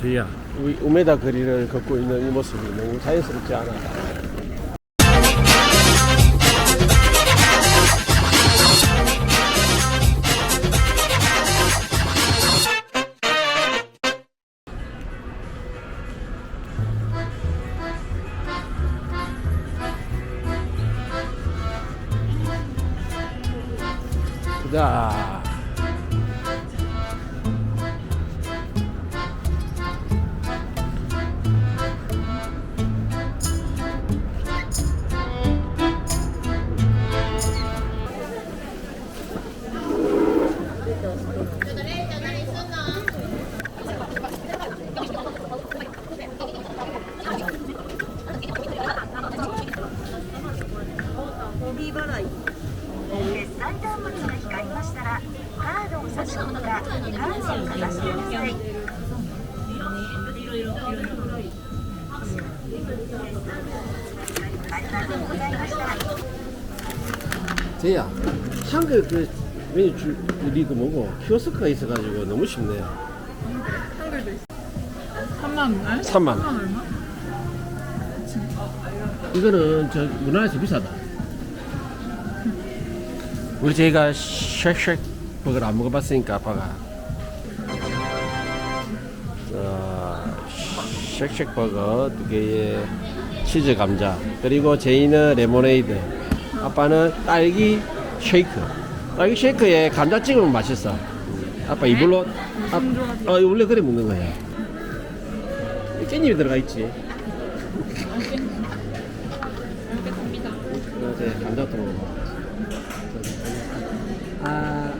제이야, 우리 우메다 거리를 걷고 있는 이 모습이 너무 자연스럽지 않아. 자, 제이야, 한글 그 메뉴 줄 리그 뭐고 키오스크가 있어가지고 너무 쉽네. 한글도 있어. 3만 원? 3만 원. 3만 얼마? 이거는 저 문화에서 비싸다. 우리 제가 쉑쉑 버거를 안 먹어봤으니까 아빠가 어, 쉑쉑 버거 두 개에 치즈 감자 그리고 제이는 레모네이드 아빠는 딸기 쉐이크. 딸기 쉐이크에 감자 찍으면 맛있어. 음, 아빠 이불로 아, 어, 원래 그래 먹는 거야. 깻잎이 들어가 있지. 어제 감자 들어가 아.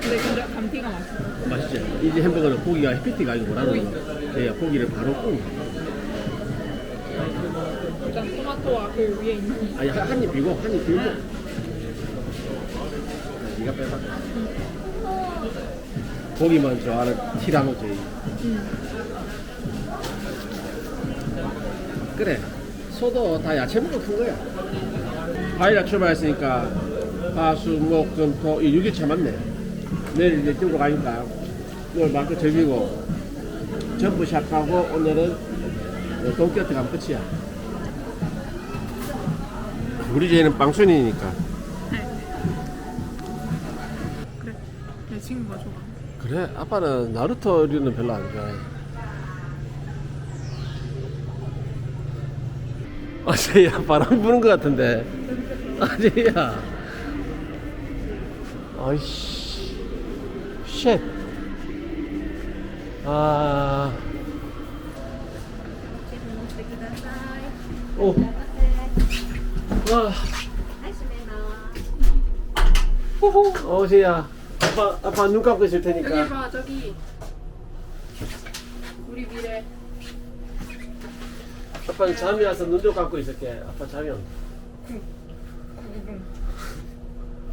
근데 진짜 감튀가 맛있어. 맛있지? 이제 햄버거는 고기가 해피티가 아니고 뭐라는 거 네, 고기를 바로 구운 거 일단 토마토와 그 위에 있는 아니 한입 비고 한입 비고. 네가 빼봐. 고기만 좋아하는 티라노 제이. 그래. 소도 다 야채 먹고 큰 거야. 과일라 출발했으니까 화수목금토 이 6일차 맞네. 내일 이제 들고 가니까 오늘 마크 즐기고 점프샷하고 오늘은 동키호테 가면 끝이야 우리 제이는 빵순이니까. 그래. 내 친구가 좋아. 그래? 아빠는 나루토류는 별로 안 좋아해. 어제야 바람 부는 것 같은데. 어제야. 아이씨. 쉣. 아. 오. 와. 호호. 어제야. 아빠 아빠 눈 감고 있을 여기 테니까. 봐 저기. 우리 미래. 아빠는 잠이 와서 눈 좀 감고 있을게. 아빠 잠이 온다.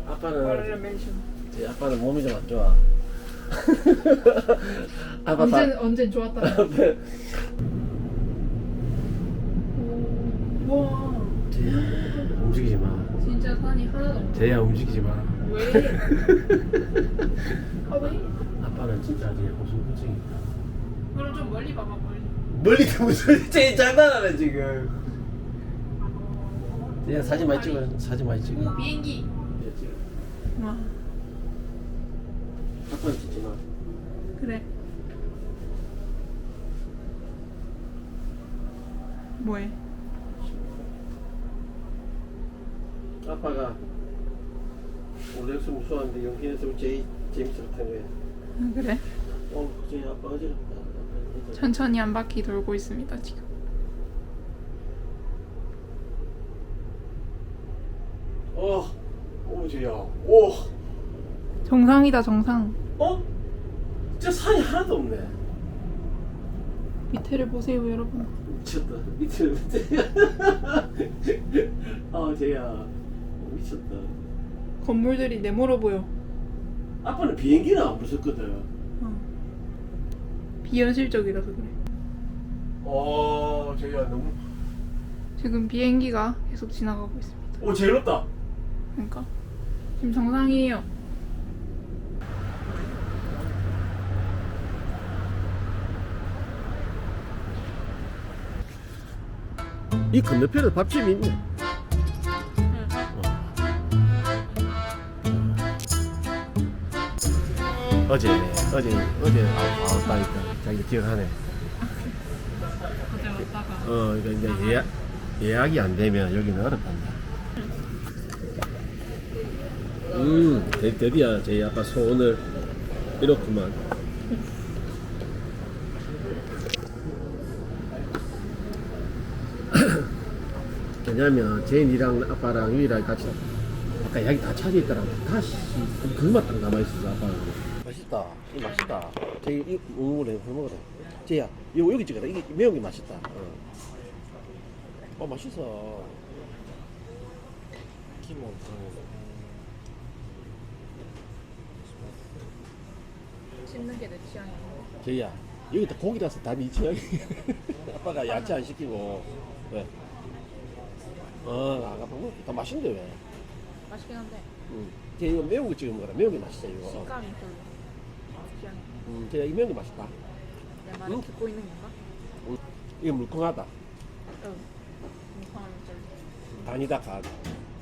아빠는. 이제 아빠는 몸이 좀 안 좋아. 아빠 언젠 언젠 좋았다. 앞에 와. 움직이지 마. 진짜 산이 하나도 없어. 제야 움직이지 마. 왜? 아 왜? 아빠는 진짜 이제 고소고증이. 그럼 좀 멀리 봐봐 멀리. 멀리 무슨 제일 장난하네 지금. 제야 사진 많이 찍어. 사진 많이 찍어. 오 비행기. 찍어. 와. 아빠는 찍지 마. 그래. 뭐해? 아빠가 올렉스 무서웠는데 연기해서 제일 재밌었던 거야. 아, 그래? 어, 제 아빠 어지럽다. 천천히 한 바퀴 돌고 있습니다 지금. 어, 오, 제야. 오, 정상이다 정상. 어? 진짜 산이 하나도 없네. 밑에를 보세요 여러분. 미쳤다. 미쳤다. 아, 제야. 미쳤다. 건물들이 네모로 보여. 아빠는 비행기는 안 무섭거든. 어. 비현실적이라서 그래. 어, 저기야 너무. 지금 비행기가 계속 지나가고 있습니다. 오, 제일 높다. 그러니까 지금 정상이에요. 이 건너편에 밥집이 있네. 어. 어제 어제 어제 왔다니까 자기 기억하네. 어제 왔다가 어 이거 이제 예약 예약이 안 되면 여기는 어렵단다. 음 드- 드디어 저희 아빠 소원을 이렇구만. 왜냐면 제인이랑 아빠랑 유이랑 같이 아까 약이 다 차져 있더라고 다시 그만 딱 남아있어서 아빠는 맛있다. 이 맛있다. 제이 이 먹으래 먹으래. 제야 이거 여기 찍어라. 이게 매운 게 맛있다. 어, 어 맛있어. 키모 씹는 게 내 취향이야. 제이야 여기 다 고기라서 다네 취향이 아빠가 야채 안 시키고. 왜? 어 아까 먹다 맛있는데 왜? 맛있긴 한데. 응. 제 이거 매운 거 찍어 먹어라. 매운 게 맛있어 이거. 식감이 별로 취향이. 음, 제가 이 매운 게 맛있다 내 말을 응? 듣고 있는 건가? 음, 이게 물컹하다 응. 공평하면 좀. 다니다 가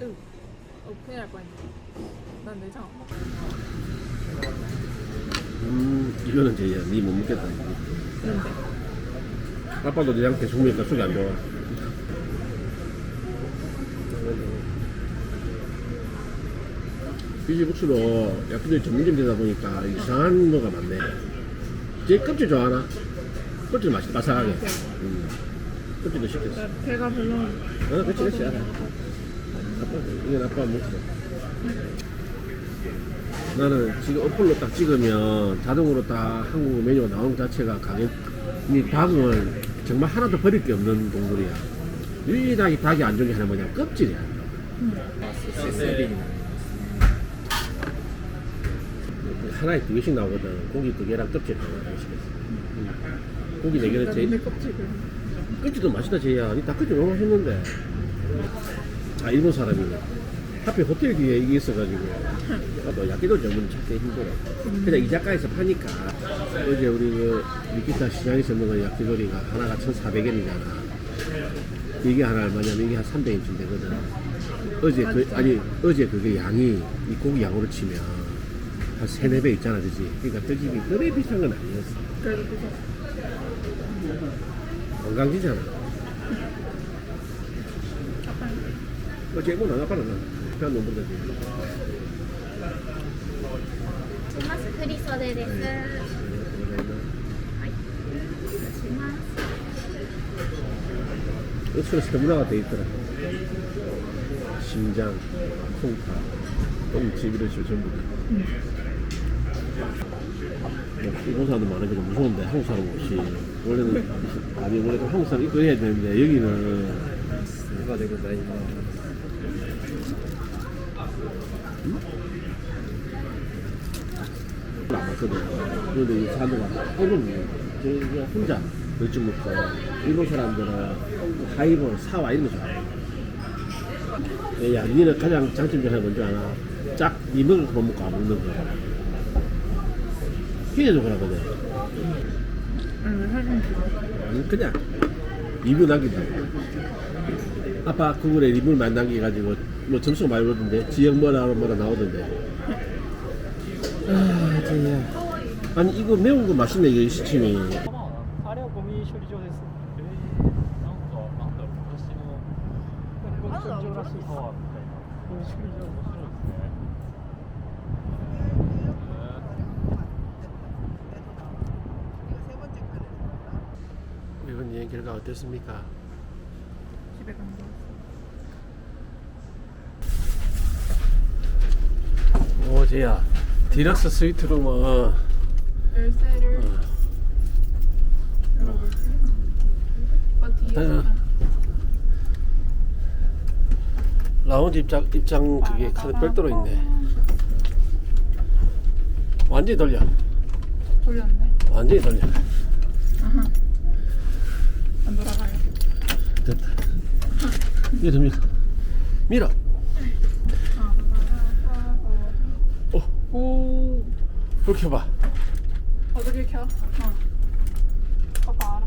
으. 어 큰일 날 뻔했네. 난 내장 안 먹어. 음 이거는 제야 니못 먹겠다 근데 아빠도 내장 계속 먹으니까 속이 안 좋아 비지국수로 야구들이 전문점 되다 보니까 이상한 거가 많네 제 껍질 좋아하나? 껍질 맛있다 바삭하게 음. 껍질도 시켰어 배가 별로. 어, 그렇지, 그렇지, 알아. 아빠, 이건 아빠 먹어. 나는 지금 어플로 딱 찍으면 자동으로 딱 한국 메뉴가 나오는 것 자체가 가게, 이 닭을 정말 하나도 버릴 게 없는 동물이야. 유일하게 닭이 안 좋은 게 하나 뭐냐, 껍질이야. 하나에 두 개씩 나오거든. 고기 두 개랑 껍질 하나 시켰어. 음. 고기 네 개는 제일, 내 껍질을. 껍질도 맛있다 제야 니 닭껍질 너무 맛있는데 아 일본 사람이네 하필 호텔 뒤에 이게 있어가지고 또 야끼도 전문 찾기 힘들어 그냥 이 작가에서 파니까 어제 우리 그 미키타 시장에서 먹은 야끼도리가 하나가 1,400엔이잖아 이게 하나 얼마냐면 이게 한 300엔쯤 되거든 어제 그 아니 어제 그게 양이 이 고기 양으로 치면 한 3, 4배 있잖아 그지 그러니까 그 집이 그래 비싼 건 아니었어 그래도 그거. 관광지잖아 아빠는 뭐 제목 안 아빠는 그냥 너무 그러지 します。振り袖です。します。 엑스프레스 문화가 돼 있더라 심장, 콩파, 똥집 이런 식으로 전부 다 뭐, 일본 사람도 많으니까 무서운데 한국 사람 없이 원래는 아니 원래 한국 사람 입고 해야 되는데 여기는 누가 되고 다 있나 안 맞거든. 그런데 이 사람들가 오늘 저 혼자 맥주 먹고 일본 사람들은 하이볼 사와 이런 거 좋아해 야 니는 가장 장점 중에 하나 뭔지 아나 짝 이먹을 것만 먹고 안 먹는 거 희대도 그러거든 응, 사진 찍어. 아니 그냥 리뷰 남긴다고 아빠 구글에 리뷰를 많이 남겨가지고 뭐 점수가 많이 오던데 지역 뭐라 뭐라 나오던데 아 진짜 아니 이거 매운 거 맛있네 이거 시침이 あれはゴミ処理場です。 저쪽으로 수 있어. 이번 여행 결과 어땠습니까? 집에 간다. 오, 제야. 디럭스 스위트룸은 어. 열쇠를 어. 열어볼지. 어. 어. 라운지 입장 입장 그게 카드 별도로 있네 완전히 돌려 돌렸네. 완전히 돌려 아하. 안 돌아가요. 됐다 밀어 밀어 밀어 어 오. 불 켜봐 어떻게 켜? 어. 봐봐.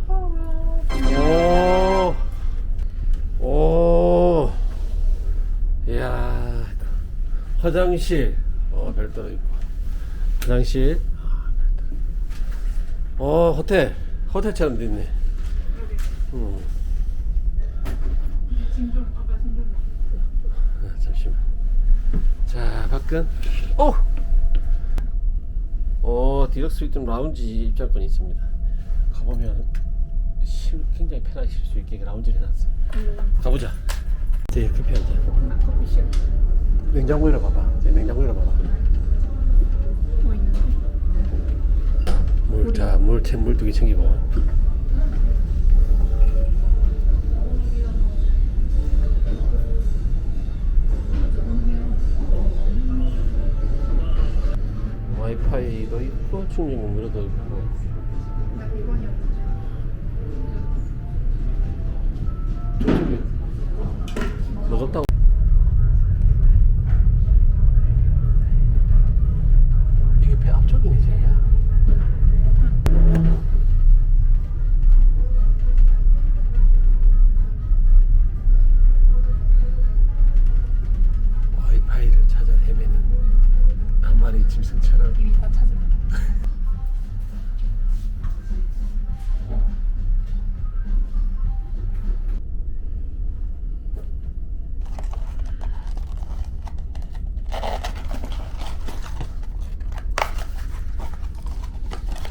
오 화장실 어 별도로 있고 화장실 아. 어 호텔 호텔처럼 돼 있네. 음. 아, 잠시만. 자 밖은 오. 어 디럭스 스위트 라운지 입장권이 있습니다. 가보면 실, 굉장히 편하게 쉴 수 있게 라운지를 해놨어. 가보자. 제한 잔. 냉장고 열어봐봐. 제 냉장고 열어봐봐. 뭐 있는데? 물, 자, 물, 물두개 챙기고. 와이파이도 있고 충전 공유로도 있고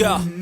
go.